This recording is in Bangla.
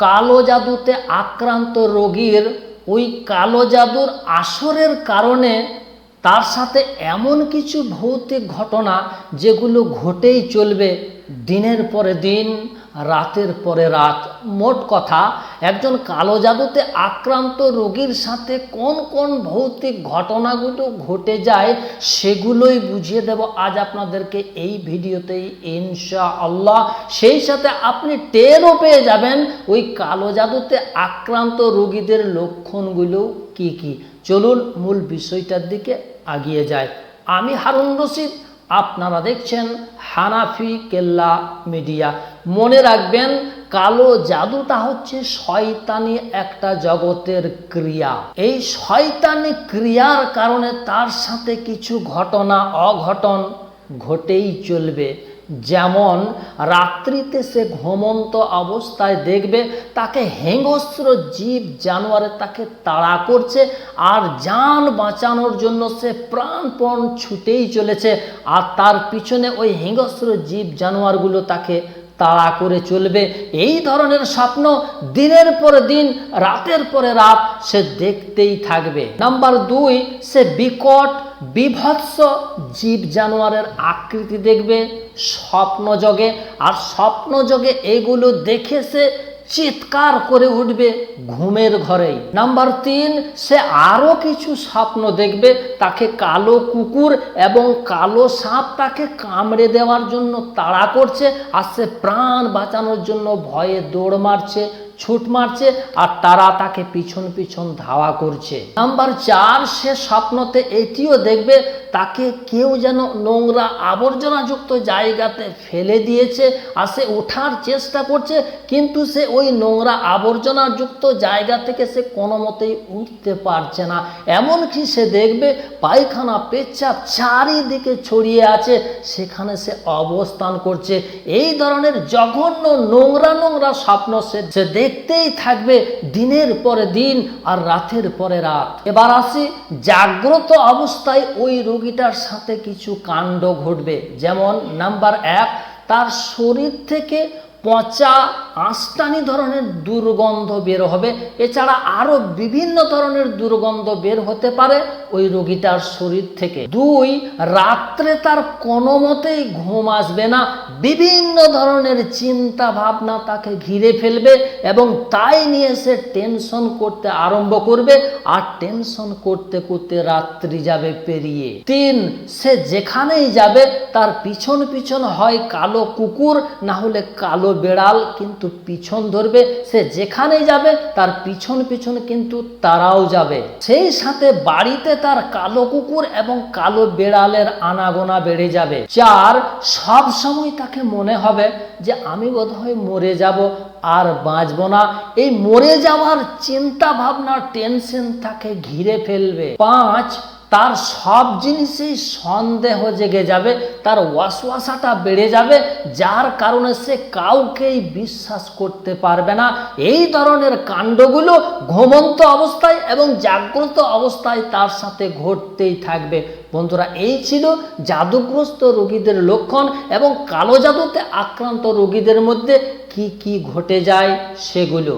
কালো জাদুতে আক্রান্ত রোগীর ওই কালো জাদুর আসরের কারণে তার সাথে এমন কিছু ভৌতিক ঘটনা যেগুলো ঘটেই চলবে দিনের পরে দিন, রাতের পরে রাত। মোট কথা, একজন কালো জাদুতে আক্রান্ত রোগীর সাথে কোন কোন ভৌতিক ঘটনাগুলো ঘটে যায় সেগুলোই বুঝিয়ে দেব আজ আপনাদেরকে এই ভিডিওতেই ইনশা আল্লাহ সেই সাথে আপনি টেরও পেয়ে যাবেন ওই কালো জাদুতে আক্রান্ত রোগীদের লক্ষণগুলো কি কি। চলুন মূল বিষয়টার দিকে আগিয়ে যায় আমি হারুন রশিদ, আপনারা দেখছেন হানাফি কেল্লা মিডিয়া। মনে রাখবেন কালো জাদুটা হচ্ছে শয়তানি একটা জগতের ক্রিয়া। এই শয়তানি ক্রিয়ার কারণে তার সাথে কিছু ঘটনা অঘটন ঘটেই চলবে। যেমন রাত্রিতে সে ঘুমন্ত অবস্থায় দেখবে, তাকে হিংস্র জীব জানোয়ারে তাকে তাড়া করছে আর যান বাঁচানোর জন্য সে প্রাণপণ ছুটেই চলেছে আর তার পিছনে ওই হিংস্র জীব জানোয়ারগুলো তাকে তাড়া করে চলবে। এই ধরনের স্বপ্ন দিনের পরে দিন, রাতের পরে রাত সে দেখতেই থাকবে। নাম্বার দুই, সে বিকট, বিভৎস জীব জানোয়ারের আকৃতি দেখবে। স্বপ্ন জগে, আর স্বপ্ন জগে এগুলো দেখে সে চিৎকার করে উঠবে ঘুমের ঘরেই। নাম্বার তিন, সে আরও কিছু স্বপ্ন দেখবে তাকে কালো কুকুর এবং কালো সাপ তাকে কামড়ে দেওয়ার জন্য তাড়া করছে আর সে প্রাণ বাঁচানোর জন্য ভয়ে দৌড় মারছে। ছুট মারছে আর তারা তাকে পিছন পিছন ধাওয়া করছে। নাম্বার চার, সে স্বপ্নতে এটিও দেখবে তাকে কেউ যেন নোংরা আবর্জনাযুক্ত জায়গাতে ফেলে দিয়েছে আর সে ওঠার চেষ্টা করছে, কিন্তু সে ওই নোংরা আবর্জনাযুক্ত জায়গা থেকে সে কোনো মতেই উঠতে পারছে না। এমনকি সে দেখবে পায়খানা পেচ্ছাপ চারিদিকে ছড়িয়ে আছে, সেখানে সে অবস্থান করছে। এই ধরনের জঘন্য নোংরা নোংরা স্বপ্ন সে সে দেখতেই থাকবে দিনের পরে দিন আর রাতের পরে রাত। এবার আসি, জাগ্রত অবস্থায় ওই রোগীটার সাথে কিছু কাণ্ড ঘটবে। যেমন, নাম্বার এক, তার শরীর থেকে পচা আস্তানি ধরনের দুর্গন্ধ বের হবে। এছাড়া আরও বিভিন্ন ধরনের দুর্গন্ধ বের হতে পারে। ওই রোগীটার শরীর থেকে। দুই, রাত্রে তার কোনো মতেই ঘুম আসবে না। বিভিন্ন ধরনের চিন্তা ভাবনা তাকে ঘিরে ফেলবে এবং তাই নিয়ে সে টেনশন করতে আরম্ভ করবে। আর টেনশন করতে করতে রাত্রি যাবে পেরিয়ে। তিন, সে যেখানেই যাবে, তার পিছন পিছন হয় কালো কুকুর, না হলে কালো বেড়াল, কিন্তু পিছন ধরবে। সে যেখানেই যাবে, তার পিছন পিছন কিন্তু তারাও যাবে। সেই সাথে বাড়িতে তার কালো কুকুর এবং কালো বেড়ালের আনাগোনা বেড়ে যাবে। চার, সব সময় তাকে মনে হবে যে আমি বোধহয় মরে যাব আর বাঁচব না। এই মরে যাওয়ার চিন্তা ভাবনা টেনশন তাকে ঘিরে ফেলবে। পাঁচ তার সব জিনিসেই সন্দেহ জেগে যাবে, তার ওয়াসওয়াসাটা বেড়ে যাবে, যার কারণে সে কাউকেই বিশ্বাস করতে পারবে না। এই ধরনের কাণ্ডগুলো ঘুমন্ত অবস্থায় এবং জাগ্রত অবস্থায় তার সাথে ঘটতেই থাকবে। বন্ধুরা, এই ছিল জাদুগ্রস্ত রোগীদের লক্ষণ এবং কালো জাদুতে আক্রান্ত রোগীদের মধ্যে কি কি ঘটে যায় সেগুলো।